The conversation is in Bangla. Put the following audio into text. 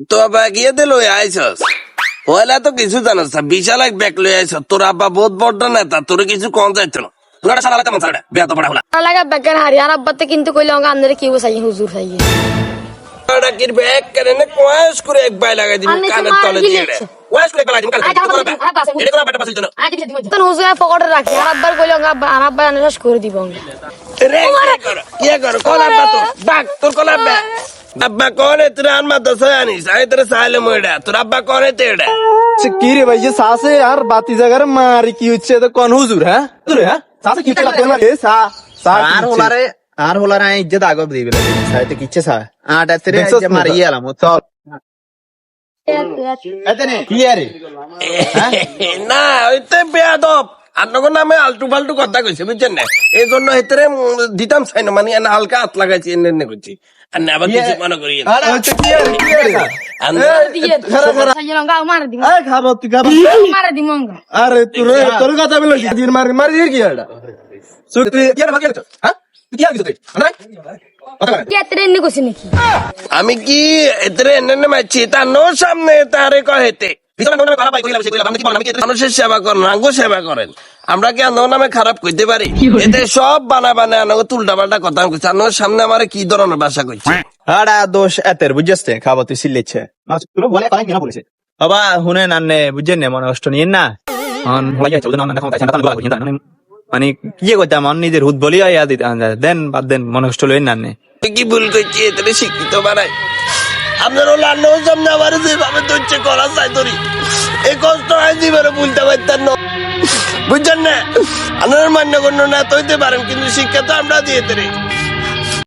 তো আব্বা গিয়ে দে লই আইসস পয়লা তো কিছু জানাস না বিশাল এক ব্যাগ লই আইস তোর আব্বা বহুত বড় নেতা তোর কিছু কম যাইতো না তোরা সারা তেমন সারা বিয়া তো পড়া হলা। লাগা বেকার হারি আর আব্বাতে কিন্তু কইলে আন্দারে কি চাই হুজুর চাই। ওটা কি ব্যাগ কেন না কোয়াস করে এক বাই লাগাই দিবি কানের তলে দিয়ে। কোয়াস করে লাগাই দিবি কানের তলে। এটা কোন ব্যাটা পাছিস না। তখন হুজুর পকেটে রাখি আর আব্বার কইলে আমাকে আব্বা আর আব্বা আনারস করে দিব রে কি কর কি কর তো বাক তোর কোন আব্বা। আব্বা কোন তোর আনমা দশ আনিস আই তোর সাইলে মইডা তোর আব্বা কোন তেড়া কি রে ভাই যে সাসে আর বাতি জায়গার মারি কি হচ্ছে তো কোন হুজুর হ্যাঁ হুজুর হ্যাঁ সাসে কি লাগবে না এ সা সা আর হোলারে আর হোলারে আই ইজ্জত আগব দিবি সাইতে কিচ্ছে সা আটা তেরে যে? মারি গেলাম চল এতনে কি আরে না ওইতে বেয়াদব আপনার নামে আলটু ফালটু কথা কইছে বুঝছেন না এই জন্য হেতরে দিতাম চাই না মানে এনে হালকা হাত লাগাইছি এনে এনে করছি। আর না আবার কিছু মনে করি আরে তোর তোর কথা বলে দিন মারি মারি কি এটা? তুই কি আর ভাগে হ্যাঁ? তুই কি আর কিছু তুই নাকি? আমি কি এতরে এনে এনে মারছি? তার নো সামনে তারে কহেতে। মানুষের সেবা করেন আঙ্গো সেবা করেন। আমরা কি নামে খারাপ কইতে পারি? এতে সব বানা পাল্টা কথা কইছে। সামনে আমার কি ধরনের ভাষা কইছে? আড়া দোষ এতের বুঝছতে খাব তুই সিলেছে তুই বলে পালাই কিনা বলেছে? বাবা হুনে নান্নে বুঝছেন না মনে কষ্ট নিয়ে না? মানে কি নিজের হুদ বলি দেন বাদ দেন মনে কষ্ট লইন নান্নে কি ভুল করছি এতে শিক্ষিত বানাই আপনার ওলা আন্নাগো সামনে আমার যেভাবে ধরছে করা চাই ধরি। এই কষ্ট হয় জীবনে বলতে পারতেন না। বুঝছেন না? আপনার মান্য গণ্য না তৈতে পারেন, কিন্তু শিক্ষা তো আমরা দিয়ে দেরি